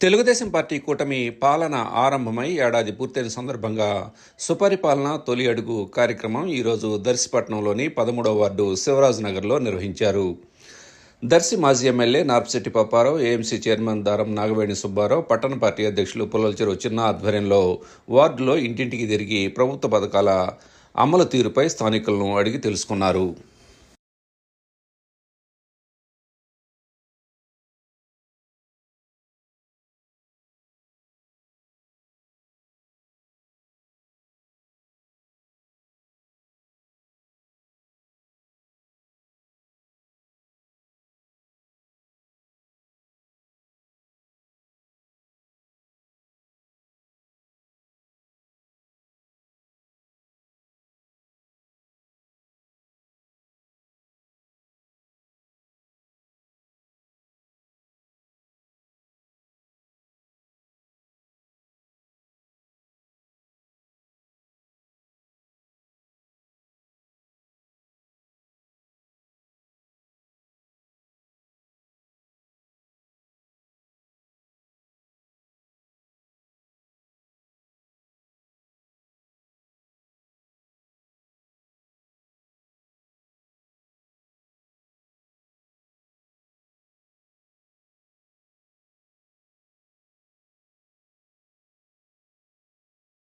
Telugu Desam party కూటమి పాలన ఆరంభమై ఏడాది పూర్తయిన సందర్భంగా సుపరిపాలన తొలి అడుగు కార్యక్రమం ఈరోజు దర్శిపట్నంలోని పదమూడవ వార్డు శివరాజ్ నగర్లో నిర్వహించారు. దర్శి మాజీ M L A Narpisetti Paparao A M C chairman Daram Nagaveni Subbarao పట్టణ పార్టీ అధ్యక్షులు పుల్లలచెరు చిన్న ఆధ్వర్యంలో వార్డులో ఇంటింటికి తిరిగి ప్రభుత్వ పథకాల అమలు తీరుపై స్థానికులను అడిగి తెలుసుకున్నారు.